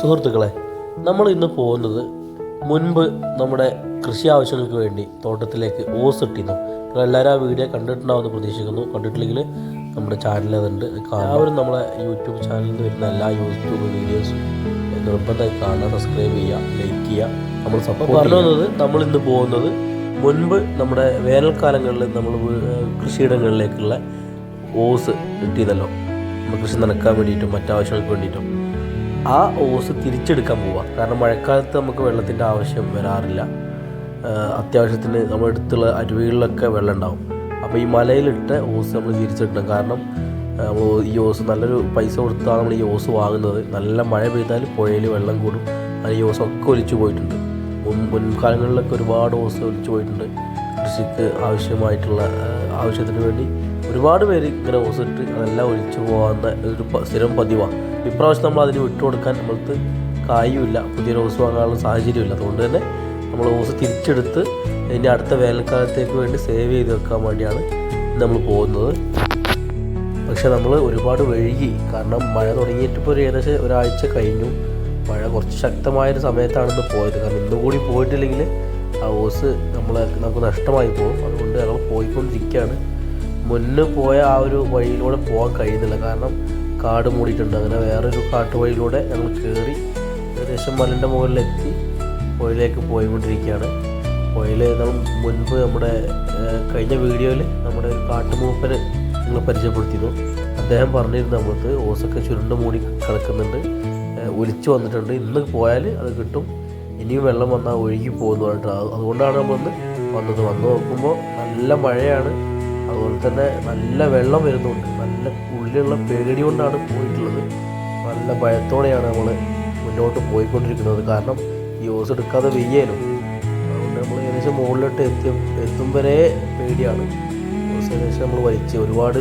സുഹൃത്തുക്കളെ നമ്മൾ ഇന്ന് പോകുന്നത് മുൻപ് നമ്മുടെ കൃഷി ആവശ്യങ്ങൾക്ക് വേണ്ടി തോട്ടത്തിലേക്ക് ഓസ് ഇട്ടിരുന്നു. നിങ്ങൾ എല്ലാവരും ആ വീഡിയോ കണ്ടിട്ടുണ്ടാവുമെന്ന് പ്രതീക്ഷിക്കുന്നു. കണ്ടിട്ടില്ലെങ്കിൽ നമ്മുടെ ചാനൽ അതുണ്ട്. എല്ലാവരും നമ്മളെ യൂട്യൂബ് ചാനലിൽ നിന്ന് വരുന്ന എല്ലാ യൂട്യൂബ് വീഡിയോസും നിർബന്ധമായി കാണുക സബ്സ്ക്രൈബ് ചെയ്യുക ലൈക്ക് ചെയ്യുക. നമ്മൾ സപ്പോർട്ട് പറഞ്ഞു വന്നത് നമ്മൾ ഇന്ന് പോകുന്നത് മുൻപ് നമ്മുടെ വേനൽക്കാലങ്ങളിൽ നമ്മൾ കൃഷിയിടങ്ങളിലേക്കുള്ള ഓസ് ഇട്ടിരുന്നല്ലോ. നമ്മൾ കൃഷി നനക്കാൻ വേണ്ടിയിട്ടും മറ്റാവശ്യങ്ങൾക്ക് വേണ്ടിയിട്ടും. ആ ഓസ് തിരിച്ചെടുക്കാൻ പോവുക കാരണം മഴക്കാലത്ത് നമുക്ക് വെള്ളത്തിന്റെ ആവശ്യം വരാറില്ല. അത്യാവശ്യത്തിന് നമ്മുടെ അടുത്തുള്ള അരുവികളിലൊക്കെ വെള്ളം ഉണ്ടാവും. അപ്പോൾ ഈ മലയിലിട്ട് ഓസ് നമ്മൾ തിരിച്ചെടുക്കണം. കാരണം ഈ ഓസ് നല്ലൊരു പൈസ കൊടുത്താണ് നമ്മൾ ഈ ഓസ് വാങ്ങുന്നത്. നല്ല മഴ പെയ്താൽ പുഴയിൽ വെള്ളം കൂടും. അത് ഈ ഓസൊക്കെ ഒലിച്ചു പോയിട്ടുണ്ട്. മുൻ മുൻകാലങ്ങളിലൊക്കെ ഒരുപാട് ഓസ് ഒലിച്ചു പോയിട്ടുണ്ട്. കൃഷിക്ക് ആവശ്യമായിട്ടുള്ള ആവശ്യത്തിന് വേണ്ടി ഒരുപാട് പേര് ഇങ്ങനെ ഓസ് ഇട്ട് അതെല്ലാം ഒലിച്ചു പോകാവുന്ന ഒരു സ്ഥിരം പതിവാണ് ഇപ്രാവശ്യം നമ്മൾ അതിന് വിട്ടുകൊടുക്കാൻ നമ്മൾക്ക് കായുമില്ല പുതിയ റോസ് വാങ്ങാനുള്ള സാഹചര്യമില്ല. അതുകൊണ്ട് തന്നെ നമ്മൾ ഓസ് തിരിച്ചെടുത്ത് ഇനി അടുത്ത വേനൽക്കാലത്തേക്ക് വേണ്ടി സേവ് ചെയ്ത് വെക്കാൻ വേണ്ടിയാണ് നമ്മൾ പോകുന്നത്. പക്ഷെ നമ്മൾ ഒരുപാട് വൈകി. കാരണം മഴ തുടങ്ങിയിട്ട് ഇപ്പോൾ ഒരു ഏകദേശം ഒരാഴ്ച കഴിഞ്ഞു. മഴ കുറച്ച് ശക്തമായൊരു സമയത്താണ് ഇന്ന് പോയത്. കാരണം ഇന്നും കൂടി പോയിട്ടില്ലെങ്കിൽ ആ ഓസ് നമ്മൾ നമുക്ക് നഷ്ടമായി പോകും. അതുകൊണ്ട് ഞങ്ങൾ പോയിക്കൊണ്ടിരിക്കുകയാണ്. മുന്നേ പോയ ആ ഒരു വഴിയിലൂടെ പോകാൻ കഴിയുന്നില്ല. കാരണം കാട് മൂടിയിട്ടുണ്ട്. അങ്ങനെ വേറൊരു കാട്ടുവഴിയിലൂടെ ഞങ്ങൾ കയറി ഏകദേശം മലന്റെ മുകളിലെത്തി പുഴയിലേക്ക് പോയിക്കൊണ്ടിരിക്കുകയാണ്. പുഴയിൽ നമ്മൾ മുൻപ് നമ്മുടെ കഴിഞ്ഞ വീഡിയോയിൽ നമ്മുടെ ഒരു കാട്ടുമൂപ്പന് നിങ്ങൾ പരിചയപ്പെടുത്തിയിരുന്നു. അദ്ദേഹം പറഞ്ഞിരുന്നു നമുക്ക് ഓസൊക്കെ ചുരുണ്ട് മൂടി കിടക്കുന്നുണ്ട്. ഒലിച്ചു വന്നിട്ടുണ്ട്. ഇന്ന് പോയാൽ അത് കിട്ടും. ഇനിയും വെള്ളം വന്നാൽ ഒഴുകി പോകുന്നു പറഞ്ഞിട്ട് അതുകൊണ്ടാണ് നമ്മൾ വന്നത്. വന്ന് നോക്കുമ്പോൾ നല്ല മഴയാണ്. അതുപോലെ തന്നെ നല്ല വെള്ളം വരുന്നുണ്ട്. നല്ല ഉള്ളിലുള്ള പേടി കൊണ്ടാണ് പോയിട്ടുള്ളത്. നല്ല ഭയത്തോടെയാണ് നമ്മൾ മുന്നോട്ട് പോയിക്കൊണ്ടിരിക്കുന്നത്. കാരണം ഈ ഓസ് എടുക്കാതെ വെയ്യാനും അതുകൊണ്ട് നമ്മൾ ഏകദേശം മുകളിലോട്ട് എത്തി എത്തും വരെ പേടിയാണ്. ഓസ് ഏകദേശം നമ്മൾ വലിച്ച്. ഒരുപാട്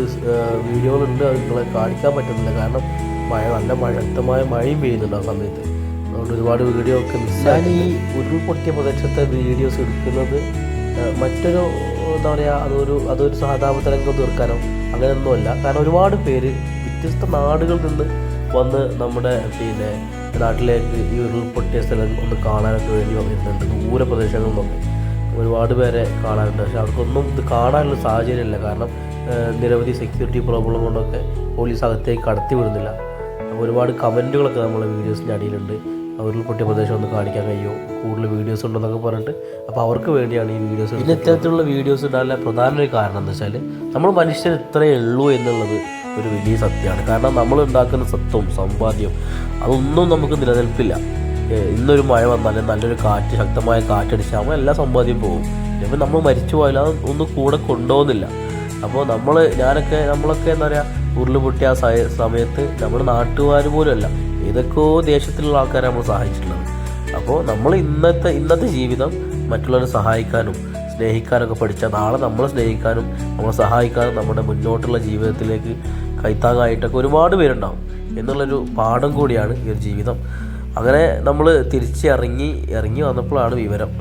വീഡിയോകളുണ്ട്. അത് നിങ്ങളെ കാണിക്കാൻ പറ്റുന്നില്ല. കാരണം മഴ നല്ല മഴ ശക്തമായ മഴയും പെയ്യുന്നുണ്ട് ആ സമയത്ത്. അതുകൊണ്ട് ഒരുപാട് വീഡിയോ ഒക്കെ മിസ്സായി ഈ ഉരുൾപൊട്ടിയ പ്രദേശത്തെ വീഡിയോസ് എടുക്കുന്നത് മറ്റൊരു എന്താ പറയുക അതൊരു അതൊരു സഹതാപ തരംഗം തീർക്കാനോ അങ്ങനെയൊന്നുമല്ല. കാരണം ഒരുപാട് പേര് വ്യത്യസ്ത നാടുകളിൽ നിന്ന് വന്ന് നമ്മുടെ പിന്നെ നാട്ടിലേക്ക് ഈ ഉരുൾപൊട്ടിയ സ്ഥലം ഒന്ന് കാണാനൊക്കെ വേണ്ടി വന്നിട്ടുണ്ട് ദൂര പ്രദേശങ്ങളിൽ നിന്നൊക്കെ. ഒരുപാട് പേരെ കാണാനുണ്ട് പക്ഷെ അവർക്കൊന്നും ഇത് കാണാനുള്ള സാഹചര്യമില്ല. കാരണം നിരവധി സെക്യൂരിറ്റി പ്രോബ്ലം കൊണ്ടൊക്കെ പോലീസ് അകത്തേക്ക് കടത്തി വിടുന്നില്ല ഒരുപാട് കമന്റുകളൊക്കെ നമ്മളെ വീഡിയോസിന്റെ അടിയിലുണ്ട്. ഉരുൾപൊട്ടിയ പ്രദേശം ഒന്ന് കാണിക്കാൻ കഴിയുമോ കൂടുതൽ വീഡിയോസ് ഉണ്ടെന്നൊക്കെ പറഞ്ഞിട്ട്. അപ്പോൾ അവർക്ക് വേണ്ടിയാണ് ഈ വീഡിയോസ് പിന്നെ ഇത്തരത്തിലുള്ള വീഡിയോസ് ഇടാനുള്ള പ്രധാന ഒരു കാരണം എന്ന് വെച്ചാൽ നമ്മൾ മനുഷ്യർ ഇത്രയേ ഉള്ളൂ എന്നുള്ളത് ഒരു വലിയ സത്യമാണ്. കാരണം നമ്മൾ ഉണ്ടാക്കുന്ന സത്വം സമ്പാദ്യം അതൊന്നും നമുക്ക് നിലനിൽപ്പില്ല. ഇന്നൊരു മഴ വന്നാൽ നല്ലൊരു കാറ്റ് ശക്തമായ കാറ്റടിച്ചാൽ എല്ലാ സമ്പാദ്യം പോകും. ഇപ്പം നമ്മൾ മരിച്ചു പോയാലും ഒന്നും കൂടെ കൊണ്ടുപോകുന്നില്ല. അപ്പോൾ നമ്മൾ ഞാനൊക്കെ നമ്മളൊക്കെ എന്താ പറയുക ഉരുൾ പൊട്ടിയ ആ സമയത്ത് നമ്മുടെ നാട്ടുകാർ പോലുമല്ല ഏതൊക്കെയോ ദേശത്തിലുള്ള ആൾക്കാരെ നമ്മൾ സഹായിച്ചിട്ടുള്ളത്. അപ്പോൾ നമ്മൾ ഇന്നത്തെ ഇന്നത്തെ ജീവിതം മറ്റുള്ളവരെ സഹായിക്കാനും സ്നേഹിക്കാനൊക്കെ പഠിച്ചാൽ നാളെ നമ്മളെ സ്നേഹിക്കാനും നമ്മളെ സഹായിക്കാനും നമ്മുടെ മുന്നോട്ടുള്ള ജീവിതത്തിലേക്ക് കൈത്താങ്ങായിട്ടൊക്കെ ഒരുപാട് പേരുണ്ടാവും എന്നുള്ളൊരു പാഠം കൂടിയാണ് ഈ ഒരു ജീവിതം. അങ്ങനെ നമ്മൾ തിരിച്ച് ഇറങ്ങി വന്നപ്പോഴാണ് വിവരം.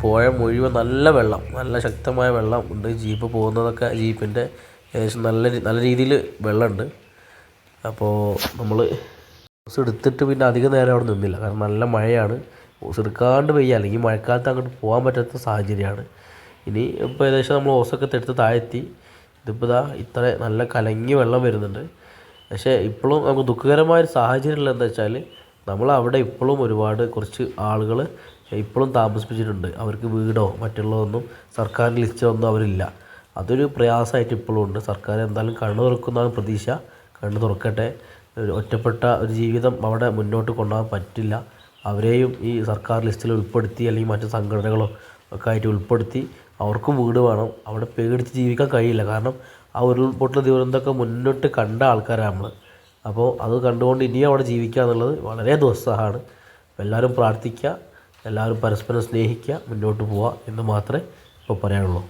പുഴ മുഴുവൻ നല്ല വെള്ളം നല്ല ശക്തമായ വെള്ളം ഉണ്ട് ജീപ്പ് പോകുന്നതൊക്കെ ജീപ്പിന്റെ ഏകദേശം നല്ല നല്ല രീതിയിൽ വെള്ളമുണ്ട്. അപ്പോൾ നമ്മൾ ഓസ് എടുത്തിട്ട് പിന്നെ അധികം നേരം അവിടെ നിന്നില്ല. കാരണം നല്ല മഴയാണ്. ഓസ് എടുക്കാണ്ട് പെയ്യ. അല്ലെങ്കിൽ മഴക്കാലത്ത് അങ്ങോട്ട് പോകാൻ പറ്റാത്ത സാഹചര്യമാണ്. ഇനി ഇപ്പോൾ ഏകദേശം നമ്മൾ ഓസൊക്കെ എടുത്ത് താഴെത്തി. ഇതിപ്പോൾ ഇതാ ഇത്ര നല്ല കലങ്ങി വെള്ളം വരുന്നുണ്ട്. പക്ഷേ ഇപ്പോഴും നമുക്ക് ദുഃഖകരമായൊരു സാഹചര്യമുള്ള എന്താ വെച്ചാൽ നമ്മൾ അവിടെ ഇപ്പോഴും ഒരുപാട് കുറച്ച് ആളുകൾ ഇപ്പോഴും താമസിപ്പിച്ചിട്ടുണ്ട്. അവർക്ക് വീടോ മറ്റുള്ളതൊന്നും സർക്കാർ ഒന്നും അവരില്ല. അതൊരു പ്രയാസമായിട്ട് ഇപ്പോഴും ഉണ്ട്. സർക്കാർ എന്തായാലും കണ്ണു തുറക്കുന്നതാണ് പ്രതീക്ഷ. കണ്ണു തുറക്കട്ടെ. ഒരു ഒറ്റപ്പെട്ട ഒരു ജീവിതം അവിടെ മുന്നോട്ട് കൊണ്ടുപോകാൻ പറ്റില്ല. അവരെയും ഈ സർക്കാർ ലിസ്റ്റിൽ ഉൾപ്പെടുത്തി അല്ലെങ്കിൽ മറ്റു സംഘടനകളോ ഒക്കെ ആയിട്ട് ഉൾപ്പെടുത്തി അവർക്കും വീട് വേണം. അവിടെ പേടിച്ച് ജീവിക്കാൻ കഴിയില്ല. കാരണം ആ ഉരുൾപൊട്ടൽ ദുരന്തമൊക്കെ മുന്നോട്ട് കണ്ട ആൾക്കാരാണ് നമ്മൾ അപ്പോൾ അത് കണ്ടുകൊണ്ട് ഇനിയും അവിടെ ജീവിക്കുക എന്നുള്ളത് വളരെ ദുസ്സഹമാണ്. എല്ലാവരും പ്രാർത്ഥിക്കുക. എല്ലാവരും പരസ്പരം സ്നേഹിക്കുക. മുന്നോട്ട് പോവുക എന്ന് മാത്രമേ ഇപ്പോൾ പറയാനുള്ളൂ.